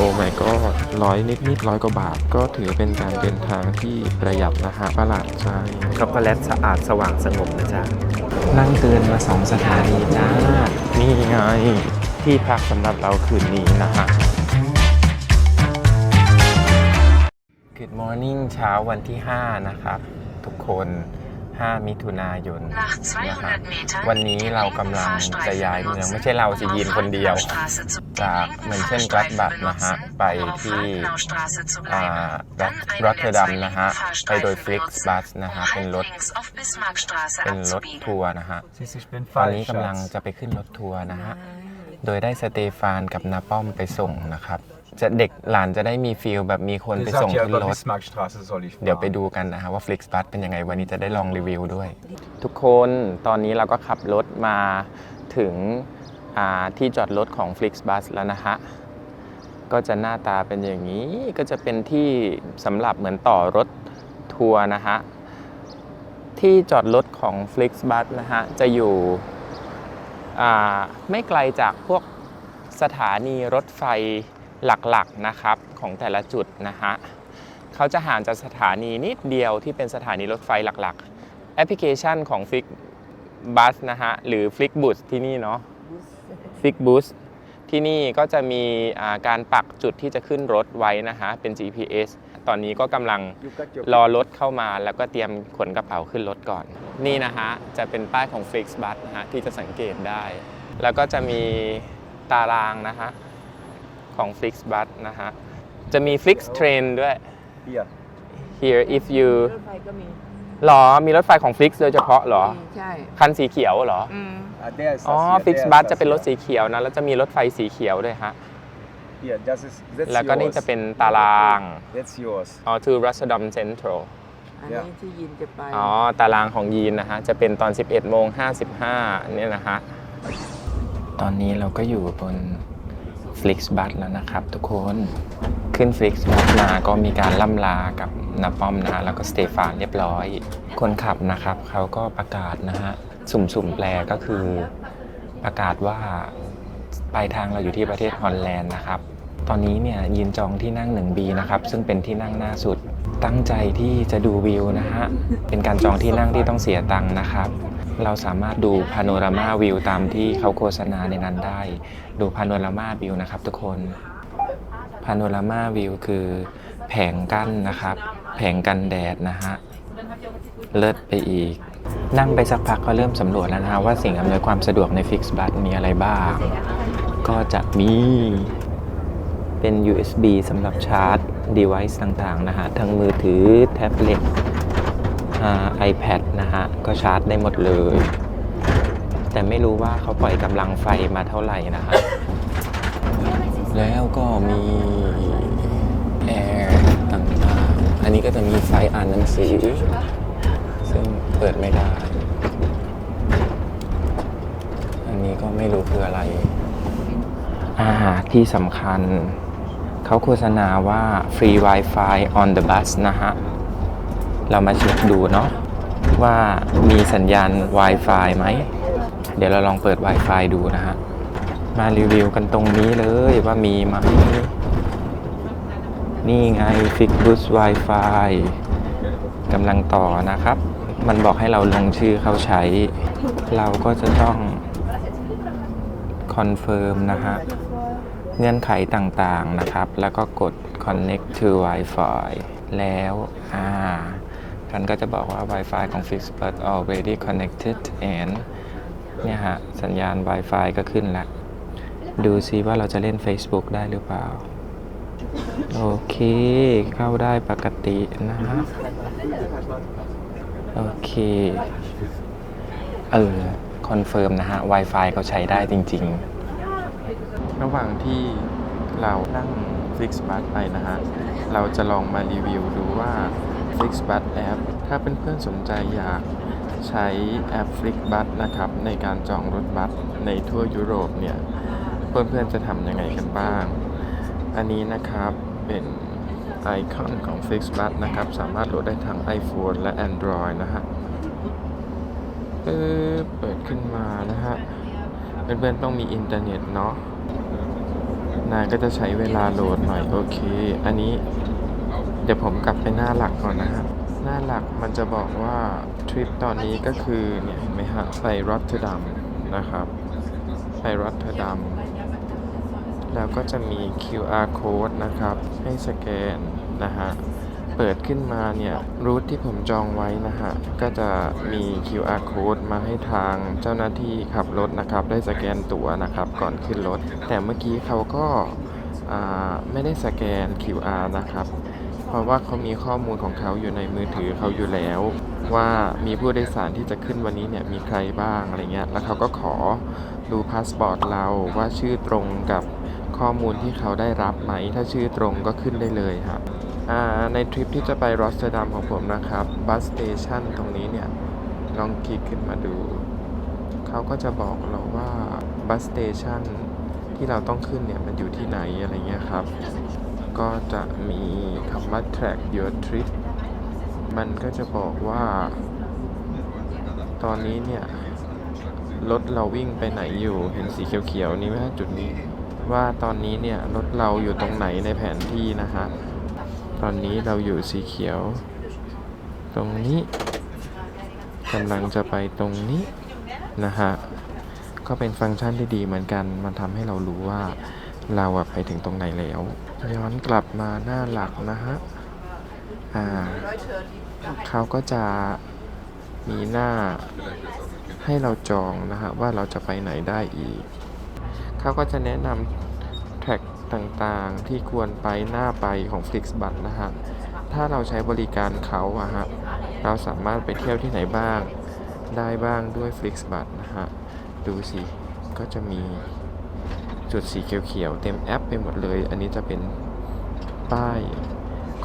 โอ้ my god ร้อยนิดนิดร้อยกว่าบาท ก็ถือเป็นการเดินทางที่ประหยัดนะฮะประหลาดใจช็อกโกแลตสะอาดสว่างสงบนะจ๊ะนั่งเกินมาสองสถานีจ้า นี่ไง ที่พักสำหรับเราคืนนี้นะฮะ Good morning เช้าวันที่ 5 นะครับ ทุกคน 5 มิถุนายน Nach นะฮะ200 Metern วันนี้เรากำลังจะย้ายเมือง ไม่ใช่เราสิยินคนเดียว จากเหมือนเช่นกรัตบัตนะฮะ ไปที่อ่ารัตเทอร์ดัมนะฮะ ไปโดย Flixbus นะฮะ เป็นรถ เป็นรถทัวร์นะฮะ ตอนนี้กำลังจะไปขึ้นรถทัวร์นะฮะ โดยได้สเตฟานกับนาป้อมไปส่งนะครับ จะเด็กหลานจะได้มีฟีลแบบมีคนไปส่งขึ้นรถ เดี๋ยวไปดูกันนะฮะว่า Flixbus เป็นยังไงวันนี้จะได้ลองรีวิวด้วย ทุกคนตอนนี้เราก็ขับรถมาถึง ที่จอดรถของ Flixbus แล้วนะฮะ ก็จะหน้าตาเป็นอย่างนี้ ก็จะเป็นที่สำหรับเหมือนต่อรถทัวร์นะฮะ ที่จอดรถของ Flixbus นะฮะ จะอยู่อ่ไม่ไกลจากพวกสถานีรถไฟหลักๆนะครับของแต่ละจุดนะฮะเขาจะห่างจากสถานีนิดเดียวที่เป็นสถานีรถไฟหลักๆ แอปพลิเคชันของ Flixbus นะฮะ หรือ Flixbus ที่นี่เนาะ Flixbus ที่นี่ก็จะมีอ่าการปักจุดที่จะขึ้นรถไว้นะฮะเป็น GPS ตอนนี้ก็กำลังรอรถเข้ามาแล้วก็เตรียมขนกระเป๋าขึ้นรถก่อน นี่นะฮะจะเป็นป้ายของ Flixbus นะฮะที่จะสังเกตได้ แล้วก็จะมีตารางนะฮะของ Flixbus นะฮะจะมี Flix Train ด้วย Hier. here if you รถไฟก็มี หรอ มีรถไฟของ Flix โดยเฉพาะเหรอมีใช่คันสีเขียวเหรออืม Ah, der ist อ๋อ das hier, Flixbus der ist จะเป็นรถ das สีเขียวนะ แล้วจะมีรถไฟสีเขียวด้วยฮะ Hier, das ist that's แล้วก็นี่ yours. จะเป็นตาราง That's yours. อ๋อ to Rotterdam Central อันนี้ที่ยินจะไป อ๋อ ตารางของยีนนะฮะ จะเป็นตอน 11โมง55เนี่ยนะฮะ ตอนนี้เราก็อยู่บน Flixbus แล้วนะครับทุกคนขึ้น Flixbus มาก็มีการล่ำลากับนาป้อมนะฮะแล้วก็สเตฟานเรียบร้อย คนขับนะครับเขาก็ประกาศนะฮะสุ่มๆแปลก็คือประกาศว่าปลายทางเราอยู่ที่ประเทศฮอลแลนด์นะครับ ตอนนี้เนี่ยยินจองที่นั่ง 1B นะครับ ซึ่งเป็นที่นั่งหน้าสุด ตั้งใจที่จะดูวิวนะฮะ เป็นการจองที่นั่งที่ต้องเสียตังค์นะครับ เราสามารถดูพาโนรามาวิวตามที่เขาโฆษณาในนั้นได้ ดูพาโนรามาวิวนะครับทุกคนพาโนรามาวิวคือแผงกั้นนะครับ แผงกันแดดนะฮะ เลิศไปอีก นั่งไปสักพักก็เริ่มสำรวจแล้วนะฮะว่าสิ่งอำนวยความสะดวกใน Fix Bus มีอะไรบ้าง ก็จะมีเป็น USB สำหรับชาร์จ device ต่างๆ นะฮะ ทั้งมือถือ แท็บเล็ต iPad นะฮะ ก็ชาร์จได้หมดเลย แต่ไม่รู้ว่าเขาปล่อยกำลังไฟมาเท่าไหร่นะฮะแล้วก็มีแอร์ต่างๆ อันนี้ก็จะมีไฟอ่านหนังสือ ซึ่งเปิดไม่ได้ อันนี้ก็ไม่รู้คืออะไรอ่าที่สำคัญ เขาโฆษณาว่า free Wi-Fi on the bus นะฮะ เรามาเช็คดูเนาะว่ามีสัญญาณ Wi-Fi ไหม เดี๋ยวเราลองเปิด Wi-Fi ดูนะฮะ มารีวิวกันตรงนี้เลยว่ามีไหมนี่ไง Fixbus Wi-Fi กำลังต่อนะครับ มันบอกให้เราลงชื่อเข้าใช้ เราก็จะต้องคอนเฟิร์มนะฮะ เงื่อนไขต่างๆนะครับ แล้วก็กด connect to Wi-Fi แล้วอ่ามันก็จะบอกว่า Wi-Fi ของ Fixbus already connected and เนี่ยฮะ สัญญาณ Wi-Fi ก็ขึ้นแล้ว ดูซิว่าเราจะเล่น Facebook ได้หรือเปล่า โอเค เข้าได้ปกตินะฮะ โอเค เออ คอนเฟิร์มนะฮะ Wi-Fi เขาใช้ได้จริง ๆ ระหว่างที่เรานั่ง Flixbus ไปนะฮะ เราจะลองมารีวิวดูว่า Flixbus แอปถ้าเพื่อนๆสนใจอยาก ใช้แอป Flixbus นะครับในการจองรถบัสในทั่วยุโรปเนี่ยเพื่อนๆจะทำยังไงกันบ้าง อันนี้นะครับเป็นไอคอนของ Flixbus นะครับ สามารถโหลดได้ทั้ง iPhone และ Android นะฮะเออเปิดขึ้นมานะฮะ เพื่อนๆต้องมีอินเทอร์เน็ตเนาะนาก็จะใช้เวลาโหลดหน่อย โอเค อันนี้เดี๋ยวผมกลับไปหน้าหลักก่อนนะครับหน้าหลักมันจะบอกว่า ทริปตอนนี้ก็คือเนี่ยเห็นไหมฮะไปรอตเทอร์ดัมนะครับ ไปรอตเทอร์ดัมแล้วก็จะมี QR code นะครับ ให้สแกนนะฮะ เปิดขึ้นมาเนี่ยรูทที่ผมจองไว้นะฮะ ก็จะมี QR code มาให้ทางเจ้าหน้าที่ขับรถนะครับ ได้สแกนตั๋วนะครับ ก่อนขึ้นรถ แต่เมื่อกี้เขาก็าไม่ได้สแกน QR นะครับ เพราะว่าเขามีข้อมูลของเขาอยู่ในมือถือเขาอยู่แล้ว ว่ามีผู้โดยสารที่จะขึ้นวันนี้เนี่ยมีใครบ้างอะไรเงี้ย แล้วเขาก็ขอดูพาสปอร์ตเราว่าชื่อตรงกับข้อมูลที่เขาได้รับไหม ถ้าชื่อตรงก็ขึ้นได้เลยครับในทริปที่จะไปรอสเตอร์ดัมของผมนะครับบัสสเตชันตรงนี้เนี่ยลองคลิกขึ้นมาดู เขาก็จะบอกเราว่าบัสสเตชันที่เราต้องขึ้นเนี่ยมันอยู่ที่ไหนอะไรเงี้ยครับ ก็จะมีคำว่า track your trip มันก็จะบอกว่า ตอนนี้เนี่ย รถเราวิ่งไปไหนอยู่เห็นสีเขียวๆนี้ไหมฮะจุดนี้ ว่าตอนนี้เนี่ย รถเราอยู่ตรงไหนในแผนที่นะฮะตอนนี้เราอยู่สีเขียว ตรงนี้กำลังจะไปตรงนี้นะฮะก็เป็นฟังก์ชันที่ดีเหมือนกัน มันทำให้เรารู้ว่าเราไปถึงตรงไหนแล้วย้อนกลับมาหน้าหลักนะฮะ เขาก็จะมีหน้าให้เราจองนะฮะว่าเราจะไปไหนได้อีก เขาก็จะแนะนำแทร็กต่างๆที่ควรไปหน้าไปของ Flixbus นะฮะ ถ้าเราใช้บริการเขาอะฮะ เราสามารถไปเที่ยวที่ไหนบ้าง ได้บ้างด้วย Flixbus นะฮะ ดูสิ ก็จะมีจุดสีเขียวๆ เต็มแอปไปหมดเลย อันนี้จะเป็นป้าย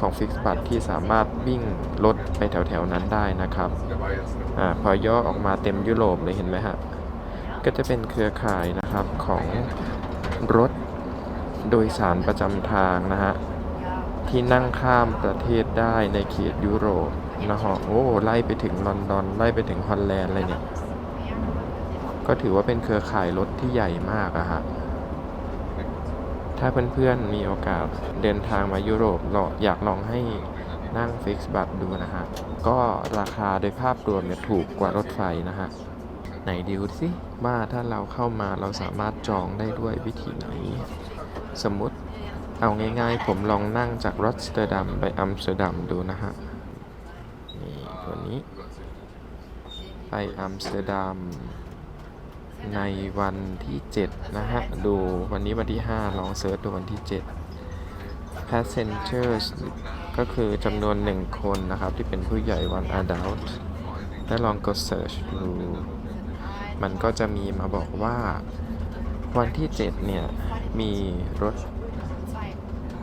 ของ Flixbus ที่สามารถวิ่งรถไปแถวๆนั้นได้นะครับอ่าพอย่อออกมาเต็มยุโรปเลยเห็นไหมฮะ ก็จะเป็นเครือข่ายนะครับของรถโดยสารประจำทางนะฮะ ที่นั่งข้ามประเทศได้ในเขตยุโรปนะฮะโอ้ไล่ไปถึงลอนดอน ไล่ไปถึงฮอลแลนด์เลยเนี่ย ก็ถือว่าเป็นเครือข่ายรถที่ใหญ่มากอะฮะ ถ้าเพื่อนๆมีโอกาสเดินทางมายุโรปลองอยากลองให้นั่งฟิกซ์บัตดูนะฮะ ก็ราคาโดยภาพรวมเนี่ยถูกกว่ารถไฟนะฮะ ไหนดูสิว่าถ้าเราเข้ามาเราสามารถจองได้ด้วยวิธีไหน สมมติเอาง่ายๆ ผมลองนั่งจากรอสเตอร์ดัมไปอัมสเตอร์ดัมดูนะฮะ นี่ตัวนี้ ไปอัมสเตอร์ดัม ในวันที่ 7 นะฮะ ดูวันนี้วันที่ 5 ลองเซิร์ชดูวันที่ 7 passengers ก็คือจำนวน 1 คนนะครับ ที่เป็นผู้ใหญ่ one adult และลองกด search ดู มันก็จะมีมาบอกว่าวันที่ 7 เนี่ย มีรถ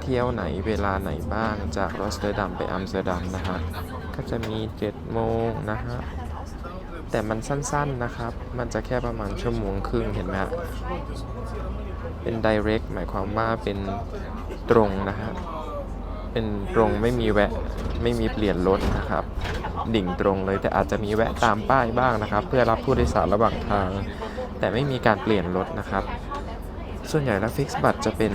เที่ยวไหนเวลาไหนบ้างจากรอสเตอร์ดัมไปอัมสเตอร์ดัมนะฮะ ก็จะมี 7 โมงนะฮะ แต่มันสั้นๆนะครับ มันจะแค่ประมาณชั่วโมงครึ่งเห็นไหมฮะเป็น direct หมายความว่าเป็นตรงนะฮะ เป็นตรงไม่มีแวะไม่มีเปลี่ยนรถนะครับ ดิ่งตรงเลยแต่อาจจะมีแวะตามป้ายบ้างนะครับ เพื่อรับผู้โดยสารระหว่างทาง แต่ไม่มีการเปลี่ยนรถนะครับ ส่วนใหญ่แล้วฟิกซ์บัตรจะเป็น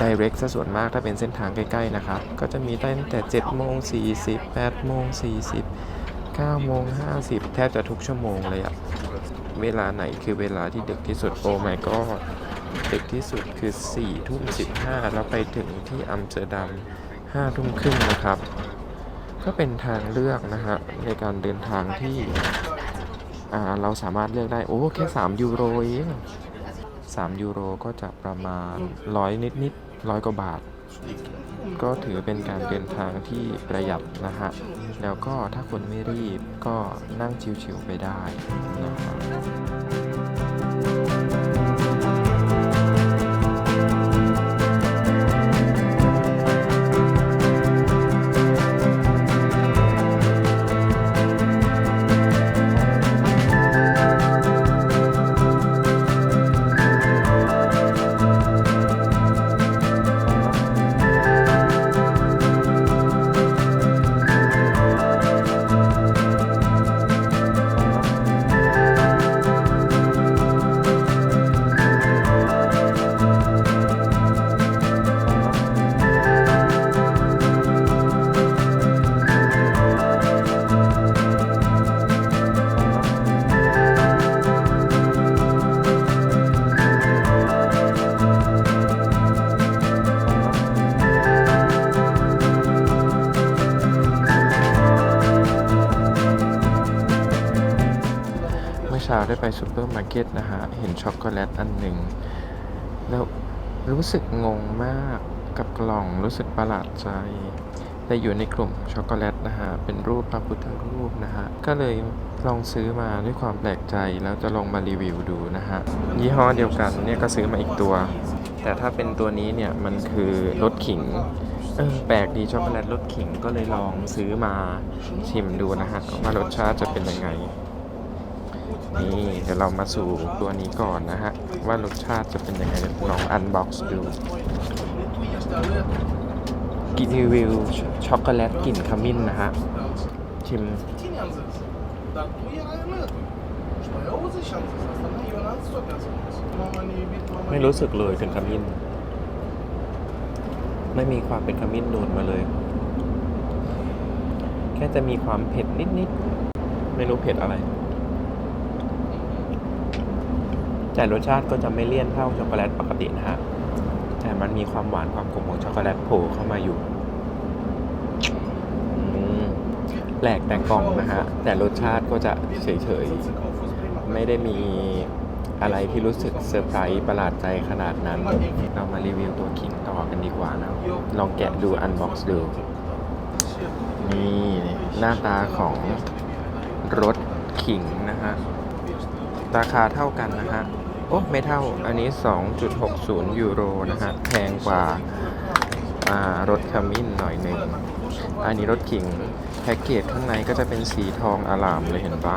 direct ซะส่วนมากถ้าเป็นเส้นทางใกล้ๆนะครับ ก็จะมีได้ตั้งแต่7โมง40 8โมง40 9โมง50 แทบจะทุกชั่วโมงเลยอะเวลาไหนคือเวลาที่ดึกที่สุดโอ้ my god ดึกที่สุดคือ4ทุ่ม15 แล้วไปถึงที่อัมสเตอร์ดัม5ทุ่มครึ่งนะครับ ก็เป็นทางเลือกนะฮะในการเดินทางที่เราสามารถเลือกได้โอ้แค่3ยูโรเอง3ยูโรก็จะประมาณร้อยนิดๆร้อยกว่าบาท ก็ถือเป็นการเดินทางที่ประหยัดนะฮะ แล้วก็ถ้าคนไม่รีบก็นั่งชิวๆไปได้นะครับ เช้าได้ไปซูเปอร์มาร์เก็ตนะฮะ เห็นช็อกโกแลตอันหนึ่ง แล้วรู้สึกงงมากกับกล่องรู้สึกประหลาดใจ แต่อยู่ในกลุ่มช็อกโกแลตนะฮะ เป็นรูปพระพุทธรูปนะฮะ ก็เลยลองซื้อมาด้วยความแปลกใจแล้วจะลองมารีวิวดูนะฮะ ยี่ห้อเดียวกันเนี่ยก็ซื้อมาอีกตัว แต่ถ้าเป็นตัวนี้เนี่ยมันคือรสขิงเออแปลกดีช็อกโกแลตรสขิงก็เลยลองซื้อมาชิมดูนะฮะว่ารสชาติจะเป็นยังไง นี่เดี๋ยวเรามาสู่ตัวนี้ก่อนนะฮะ ว่ารสชาติจะเป็นยังไงลองอันบ็อกซ์ดูกินวิวช็อกโกแลตกลิ่นขมิ้นนะฮะ ชิมไม่รู้สึกเลยถึงขมิ้น ไม่มีความเป็นขมิ้นโดนมาเลย แค่จะมีความเผ็ดนิดๆ ไม่รู้เผ็ดอะไร แต่รสชาติก็จะไม่เลี่ยนเท่าช็อกโกแลตปกตินะฮะแต่มันมีความหวานความขมของช็อกโกแลตโผล่เข้ามาอยู่แปลกแต่กล่องนะฮะ แต่รสชาติก็จะเฉยๆ ไม่ได้มีอะไรที่รู้สึกเซอร์ไพรส์ประหลาดใจขนาดนั้น เรามารีวิวตัวขิงต่อกันดีกว่านะ ลองแกะดูอันบ็อกซ์ดู นี่หน้าตาของรถขิงนะฮะ ราคาเท่ากันนะฮะ โอ้ไม่เท่าอันนี้ 2.60 ยูโรนะฮะแพงกว่ารถขมิ้นหน่อยหนึ่ง อันนี้รถขิงแพ็กเกจข้างในก็จะเป็นสีทองอลามเลยเห็นปะ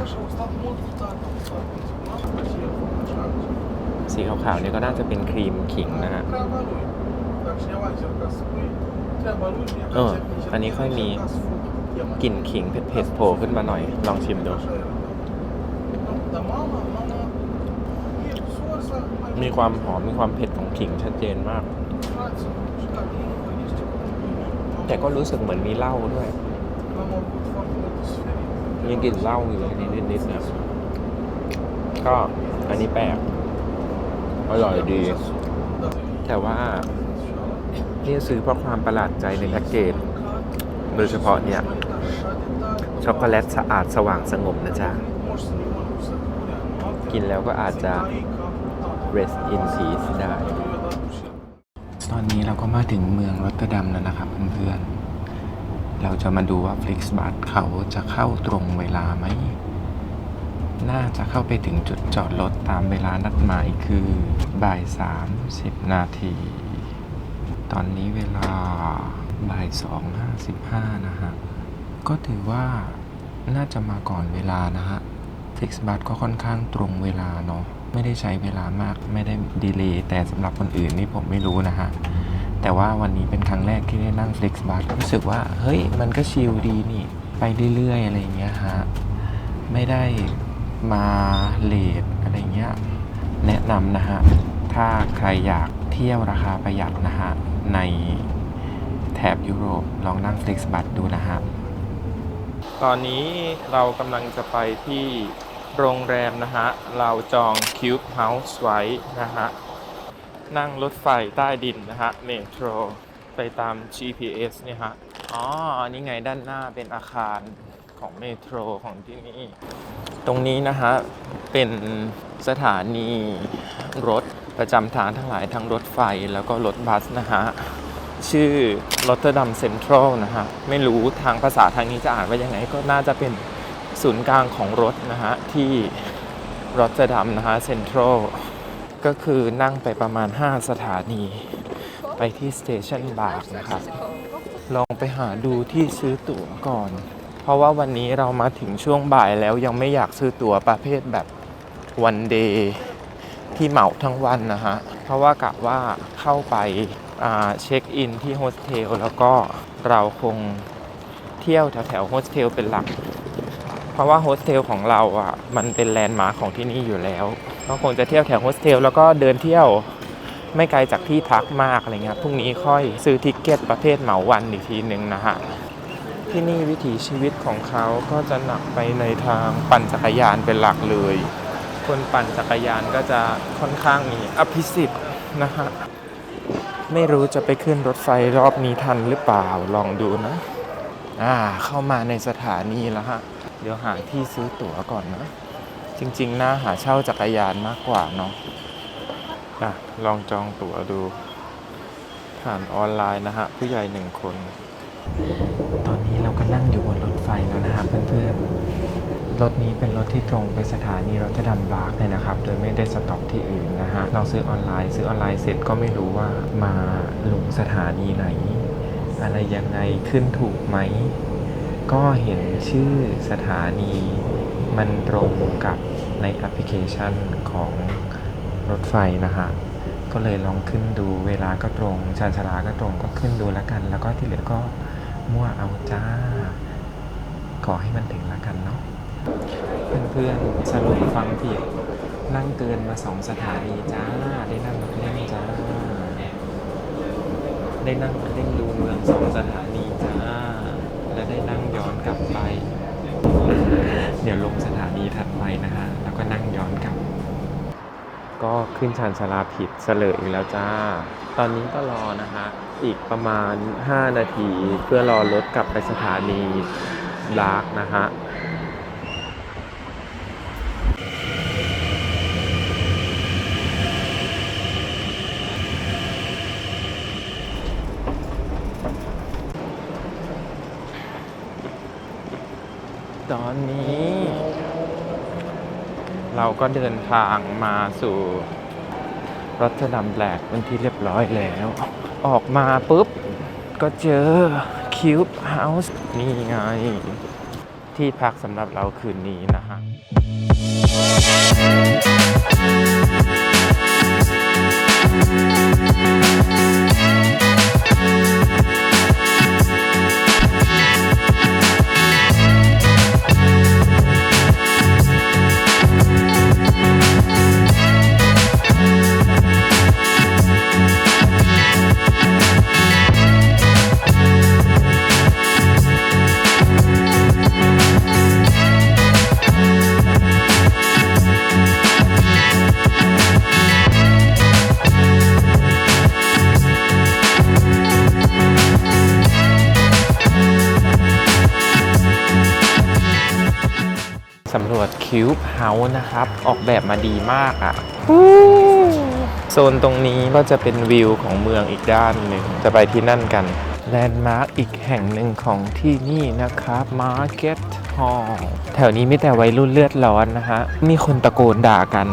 สีขาวๆนี่ก็น่าจะเป็นครีมขิงนะฮะ treaba lui. Dacă cineva încerca să spui, treaba lui, mie că Ah, încerc, încerc, ani ค่อยมีกลิ่นขิงเผ็ดๆโผล่ขึ้นมาหน่อย ลองชิมดู มีความหอม มีความเผ็ดของขิงชัดเจนมาก แต่ก็รู้สึกเหมือนมีเหล้าด้วย am avut foarte multe suferite. มีกลิ่นเหล้าอยู่นนี้นิดๆนะก็อันนี้แปลกอร่อยดี แต่ว่า นี่ซื้อเพราะความประหลาดใจในแพ็กเกจโดยเฉพาะเนี่ย ช็อกโกแลตสะอาดสว่างสงบนะจ๊ะ กินแล้วก็อาจจะ rest in peace ได้ ตอนนี้เราก็มาถึงเมืองรอตเตอร์ดัมแล้วนะครับเพื่อนๆ เราจะมาดูว่า Flixbus เขาจะเข้าตรงเวลาไหม น่าจะเข้าไปถึงจุดจอดรถตามเวลานัดหมายคือบ่ายสามสิบนาที ตอนนี้เวลาบ่ายสองห้าสิบห้านะฮะ ก็ถือว่าน่าจะมาก่อนเวลานะฮะ Flixbus ก็ค่อนข้างตรงเวลาเนาะ ไม่ได้ใช้เวลามากไม่ได้ดีเลย์แต่สำหรับคนอื่นนี่ผมไม่รู้นะฮะ แต่ว่าวันนี้เป็นครั้งแรกที่ได้นั่ง Flixbus รู้สึกว่า เฮ้ย มันก็ชิลดีนี่ ไปเรื่อยๆ อะไรเงี้ยฮะ ไม่ได้มาเลทอะไรเงี้ย แนะนำนะฮะ ถ้าใครอยากเที่ยวราคาประหยัดนะฮะ ในแถบยุโรปลองนั่ง Flixbus ดูนะฮะ ตอนนี้เรากำลังจะไปที่ โรงแรมนะฮะ เราจอง Cube House ไว้นะฮะ นั่งรถไฟใต้ดินนะฮะ เมโทร ไปตาม GPS เนี่ยฮะ อ๋อ นี่ไงด้านหน้าเป็นอาคารของเมโทรของที่นี่ ตรงนี้นะฮะ เป็นสถานีรถประจำทางทั้งหลายทั้งรถไฟแล้วก็รถบัสนะฮะ ชื่อ Rotterdam Central นะฮะ ไม่รู้ทางภาษาทางนี้จะอ่านว่ายังไงก็น่าจะเป็น ศูนย์กลางของรถนะฮะ ที่รอตเตอร์ดัมนะฮะ Central ก็คือนั่งไปประมาณ 5 สถานี ไปที่สเตชันบาร์นะครับ ลองไปหาดูที่ซื้อตั๋วก่อน เพราะว่าวันนี้เรามาถึงช่วงบ่ายแล้วยังไม่อยากซื้อตั๋วประเภทแบบวันเดย์ที่เหมาทั้งวันนะฮะ เพราะว่ากะว่าเข้าไปเช็คอินที่โฮสเทลแล้วก็เราคงเที่ยวแถวๆโฮสเทลเป็นหลัก เพราะว่าโฮสเทลของเราอะมันเป็นแลนด์มาร์คของที่นี่อยู่แล้วก็คงจะเที่ยวแถวโฮสเทลแล้วก็เดินเที่ยวไม่ไกลจากที่พักมากอะไรเงี้ยพรุ่งนี้ค่อยซื้อทิกเก็ตประเภทเหมาวันอีกทีหนึ่งนะฮะที่นี่วิถีชีวิตของเขาก็จะหนักไปในทางปั่นจักรยานเป็นหลักเลย คนปั่นจักรยานก็จะค่อนข้างมีอภิสิทธิ์นะฮะไม่รู้จะไปขึ้นรถไฟรอบนี้ทันหรือเปล่าลองดูนะ อ่า เข้ามาในสถานีแล้วฮะ เดี๋ยวหาที่ซื้อตั๋วก่อนนะ จริงๆน่าหาเช่าจักรยานมากกว่าเนาะอะลองจองตั๋วดู ผ่านออนไลน์นะฮะ ผู้ใหญ่หนึ่งคน ตอนนี้เราก็นั่งอยู่บนรถไฟแล้วนะครับเพื่อนๆ รถนี้เป็นรถที่ตรงไปสถานีรถจะดำบาร์กเลยนะครับ โดยไม่ได้สต็อปที่อื่นนะฮะ เราซื้อออนไลน์ ซื้อออนไลน์เสร็จก็ไม่รู้ว่ามาลงสถานีไหน อะไรยังไงขึ้นถูกไหม ก็เห็นชื่อสถานีมันตรงกับในแอปพลิเคชันของรถไฟนะฮะ ก็เลยลองขึ้นดูเวลาก็ตรงชานชาลาก็ตรงก็ขึ้นดูแล้วกัน แล้วก็ที่เหลือก็มั่วเอาจ้า ขอให้มันถึงแล้วกันเนาะ เพื่อนๆสรุปฟังผิดนั่งเกินมาสองสถานีจ้า ได้นั่งรถเล่นจ้า ได้นั่งรถเล่นดูเมืองสองสถานีจ้า และได้นั่งย้อนกลับไป เดี๋ยวลงสถานีถัดไปนะฮะ แล้วก็นั่งย้อนกลับ ก็ขึ้นชานชาลาผิดเสลออีกแล้วจ้า ตอนนี้ก็รอนะฮะ อีกประมาณ 5 นาที เพื่อรอรถกลับไปสถานีลากนะฮะ ตอนนี้ เราก็เดินทางมาสู่รัชดำแบลกเป็นที่เรียบร้อยแล้ว ออกมาปุ๊บ ก็เจอคิวบ์เฮาส์นี่ไง ที่พักสำหรับเราคืนนี้นะฮะาส์นะครับ ออกแบบมาดีมากอะ่ะโซนตรงนี้ก็จะเป็นวิวของเมืองอีกด้านหนึ่งจะไปที่นั่นกันแลนด์มาร์กอีกแห่งหนึ่งของที่นี่นะครับ Market Hall แถวนี้มีแต่วัยรุ่นเลือดร้อนนะฮะ มีคนตะโกนด่ากัน